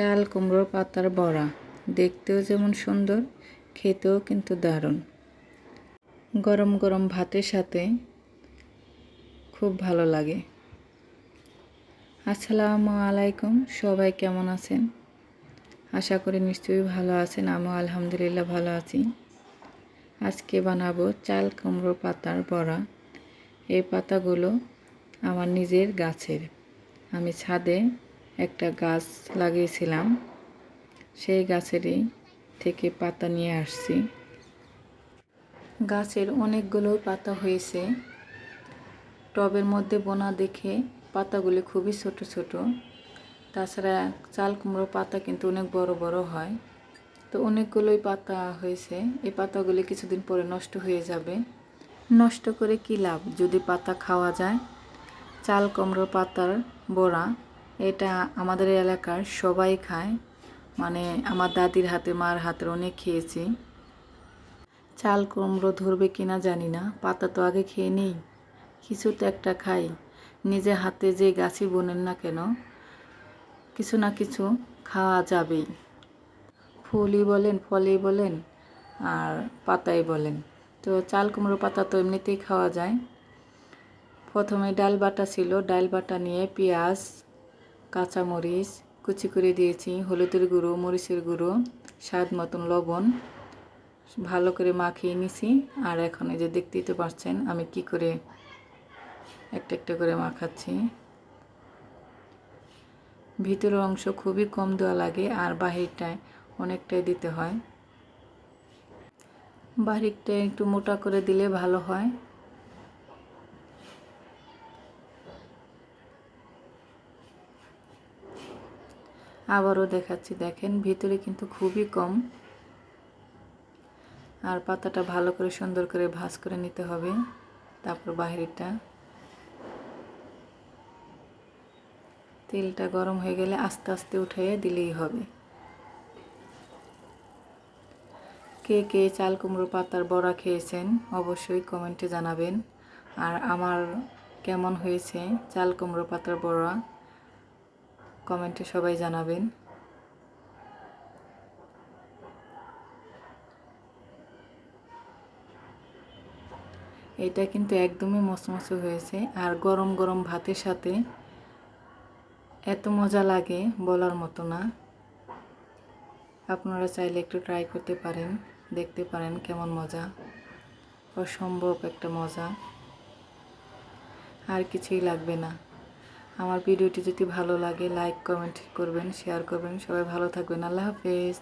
চাল, কুমড়োর পাতার বড়া। দেখতেও যেমন সুন্দর, খেতেও কিন্তু দারুণ। গরম গরম ভাতের সাথে খুব ভালো লাগে। আসসালামু আলাইকুম, সবাই কেমন আছেন? আশা করি নিশ্চয়ই ভালো আছেন, আমিও আলহামদুলিল্লাহ ভালো আছি। আজকে বানাবো চাল, কুমড়োর পাতার বড়া। এই পাতাগুলো আমার নিজের গাছের। আমি ছাদে একটা গাছ লাগিয়েছিলাম। সেই গাছেরই থেকে পাতা নিয়ে আসছি। গাছের অনেকগুলো পাতা হয়েছে। টবের মধ্যে বোনা দেখে পাতাগুলি খুবই ছোট ছোট। তাছাড়া চাল কুমড়োর পাতা কিন্তু অনেক বড় বড় হয়। তো অনেকগুলোই পাতা হয়েছে। এই পাতাগুলি কিছুদিন পরে নষ্ট হয়ে যাবে। নষ্ট করে কী লাভ? যদি পাতা খাওয়া যায়, চাল কুমড়োর পাতার বড়া এটা আমাদের এলাকার সবাই খায়। মানে আমার দাদির হাতে, মার হাতের অনেক খেয়েছি। চাল কুমড়ো ধরবে কিনা জানি না, পাতা তো আগে খেয়ে নেই। কিছু তো একটা খাই। নিজে হাতে যে গাছই বোনেন না কেন, কিছু না কিছু খাওয়া যাবেই। ফুলই বলেন, ফলই বলেন, আর পাতাই বলেন। তো চাল কুমড়ো পাতা তো এমনিতেই খাওয়া যায়। প্রথমে ডাল বাটা ছিল, ডাল বাটা নিয়ে পেঁয়াজ কাঁচামরিচ, কুচি করে দিয়েছি, হলুদের গুঁড়ো, মরিচের গুঁড়ো, স্বাদ মতন লবণ। ভালো করে মাখিয়ে নিছি। আর এখন এই যে দেখতেই তো পারছেন, আমি কি করে একটা একটা করে মাখাচ্ছি। ভিতরের অংশ খুবই কম দেওয়া লাগে, আর বাহিরটায় অনেকটাই দিতে হয়। বাহিরটা একটু মোটা করে দিলে ভালো হয়। আবারও দেখাচ্ছি, দেখেন, ভিতরে কিন্তু খুবই কম। আর পাতাটা ভালো করে সুন্দর করে ভাজ করে নিতে হবে, তারপর বাহিরটা তেলটা গরম হয়ে গেলে আস্তে আস্তে উঠিয়ে দিলেই হবে। কে কে চাল কুমড়ো পাতার বড়া খেয়েছেন, অবশ্যই কমেন্টে জানাবেন। আর আমার কেমন হয়েছে চাল কুমড়ো পাতার বড়া? কমেন্টে সবাই জানাবেন। এটা কিন্তু একদমই মচমচে হয়েছে। আর গরম গরম ভাতের সাথে এত মজা লাগে বলার মতো না। আপনারা চাইলে একটু ট্রাই করতে পারেন, দেখতে পারেন কেমন মজা। অসম্ভব একটা মজা। আর কিছুই লাগবে না। আমার ভিডিওটি যদি ভালো লাগে লাইক কমেন্ট করবেন শেয়ার করবেন। সবাই ভালো থাকবেন। আল্লাহ হাফেজ।